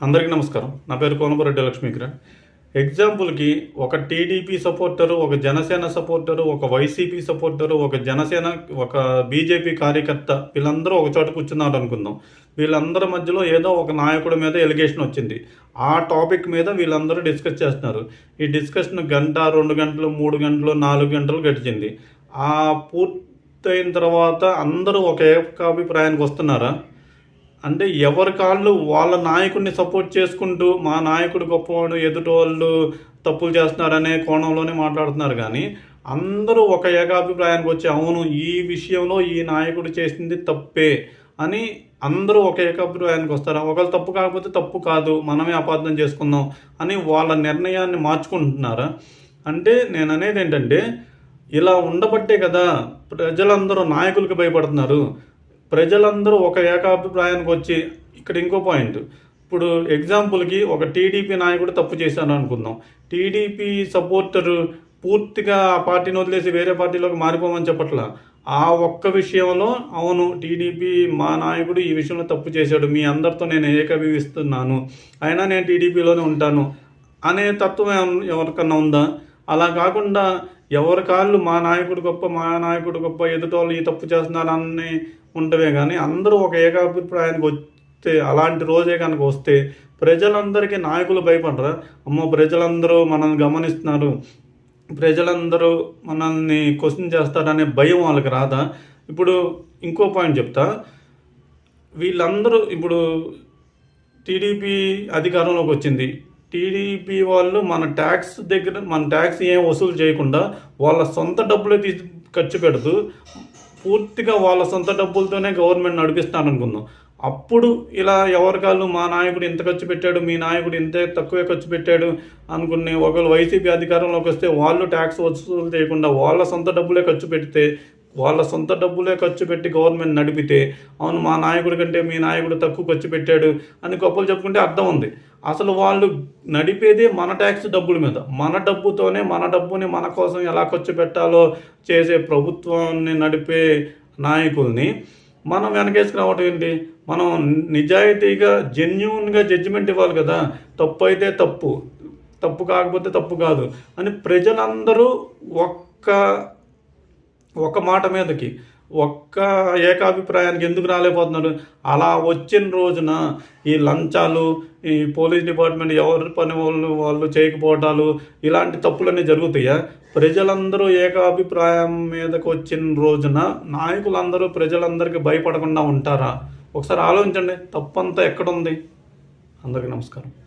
అందరికీ నమస్కారం. నా పేరు కోనపరెడ్డి లక్ష్మీకిరణ్. ఎగ్జాంపుల్కి ఒక టీడీపీ సపోర్టరు ఒక జనసేన సపోర్టరు ఒక వైసీపీ సపోర్టరు ఒక జనసేన ఒక బీజేపీ కార్యకర్త వీళ్ళందరూ ఒక చోట కూర్చున్నారు అనుకుందాం. వీళ్ళందరి మధ్యలో ఏదో ఒక నాయకుడి మీద ఎలిగేషన్ వచ్చింది. ఆ టాపిక్ మీద వీళ్ళందరూ డిస్కస్ చేస్తున్నారు. ఈ డిస్కషన్ గంట రెండు గంటలు మూడు గంటలు నాలుగు గంటలు గడిచింది. ఆ పూర్తయిన తర్వాత అందరూ ఒక ఏకాభిప్రాయానికి వస్తున్నారా? అంటే ఎవరి కాళ్ళు వాళ్ళ నాయకుడిని సపోర్ట్ చేసుకుంటూ మా నాయకుడు గొప్పవాడు ఎదుటి వాళ్ళు తప్పులు చేస్తున్నారనే కోణంలోనే మాట్లాడుతున్నారు కానీ అందరూ ఒక ఏకాభిప్రాయానికి వచ్చి అవును ఈ విషయంలో ఈ నాయకుడు చేసింది తప్పే అని అందరూ ఒక ఏకాభిప్రాయానికి వస్తారు. ఒకళ్ళు తప్పు కాకపోతే తప్పు కాదు మనమే అపార్థం చేసుకుందాం అని వాళ్ళ నిర్ణయాన్ని మార్చుకుంటున్నారా? అంటే నేను అనేది ఏంటంటే ఇలా ఉండబట్టే కదా ప్రజలందరూ నాయకులకు భయపడుతున్నారు. ప్రజలందరూ ఒక ఏకాభిప్రాయానికి వచ్చి ఇక్కడ ఇంకో పాయింట్. ఇప్పుడు ఎగ్జాంపుల్కి ఒక టీడీపీ నాయకుడు తప్పు చేశాను అనుకుందాం. టీడీపీ సపోర్టరు పూర్తిగా ఆ పార్టీని వదిలేసి వేరే పార్టీలోకి మారిపోమని చెప్పట్లా? ఆ ఒక్క విషయంలో అవును టీడీపీ మా నాయకుడు ఈ విషయంలో తప్పు చేశాడు. మీ అందరితో నేను ఏకీభవిస్తున్నాను. అయినా నేను టీడీపీలోనే ఉంటాను. అనే తత్వం ఎవరికన్నా ఉందా? అలా కాకుండా ఎవరి కాళ్ళు మా నాయకుడు గొప్ప మా నాయకుడు గొప్ప ఎదుటోళ్ళు ఈ తప్పు చేస్తున్నారని ఉండవే కానీ అందరూ ఒక ఏకాభిప్రాయానికి వస్తే అలాంటి రోజే కనుక వస్తే ప్రజలందరికీ నాయకులు భయపడరా? అమ్మో ప్రజలందరూ మనల్ని గమనిస్తున్నారు. ప్రజలందరూ మనల్ని క్వశ్చన్ చేస్తారనే భయం వాళ్ళకి రాదా? ఇప్పుడు ఇంకో పాయింట్ చెప్తా. వీళ్ళందరూ ఇప్పుడు టీడీపీ అధికారంలోకి వచ్చింది. టీడీపీ వాళ్ళు మన ట్యాక్స్ దగ్గర మన ట్యాక్స్ ఏం వసూలు చేయకుండా వాళ్ళ సొంత డబ్బులే తీసి ఖర్చు పెడుతూ పూర్తిగా వాళ్ళ సొంత డబ్బులతోనే గవర్నమెంట్ నడిపిస్తాను అనుకుందాం అప్పుడు ఇలా ఎవరికాళ్ళు మా నాయకుడు ఇంత ఖర్చు పెట్టాడు మీ నాయకుడు ఇంతే తక్కువే ఖర్చు పెట్టాడు అనుకునే ఒకళ్ళు వైసీపీ అధికారంలోకి వస్తే వాళ్ళు ట్యాక్స్ వసూలు చేయకుండా వాళ్ళ సొంత డబ్బులే ఖర్చు పెడితే వాళ్ళ సొంత డబ్బులే ఖర్చు పెట్టి గవర్నమెంట్ నడిపితే అవును మా నాయకుడి కంటే మీ నాయకుడు తక్కువ ఖర్చు పెట్టాడు అని గొప్పలు చెప్పుకుంటే అర్థం ఉంది. అసలు వాళ్ళు నడిపేదే మన ట్యాక్స్ డబ్బుల మీద. మన డబ్బుతోనే మన డబ్బుని మన కోసం ఎలా ఖర్చు పెట్టాలో చేసే ప్రభుత్వాన్ని నడిపే నాయకుల్ని మనం వెనకేసుకు రావటం ఏంటి? మనం నిజాయితీగా జెన్యున్గా జడ్జిమెంట్ ఇవ్వాలి కదా. తప్పు అయితే తప్పు. తప్పు కాకపోతే తప్పు కాదు అని ప్రజలందరూ ఒక్క ఒక మాట మీదకి ఒక్క ఏకాభిప్రాయానికి ఎందుకు రాలేకపోతున్నారు? అలా వచ్చిన రోజున ఈ లంచాలు ఈ పోలీస్ డిపార్ట్మెంట్ ఎవరి పని వాళ్ళు వాళ్ళు చేయకపోవటాలు ఇలాంటి తప్పులన్నీ జరుగుతాయా? ప్రజలందరూ ఏకాభిప్రాయం మీదకు వచ్చిన రోజున నాయకులందరూ ప్రజలందరికీ భయపడకుండా ఉంటారా? ఒకసారి ఆలోచించండి తప్పంతా ఎక్కడుంది? అందరికీ నమస్కారం.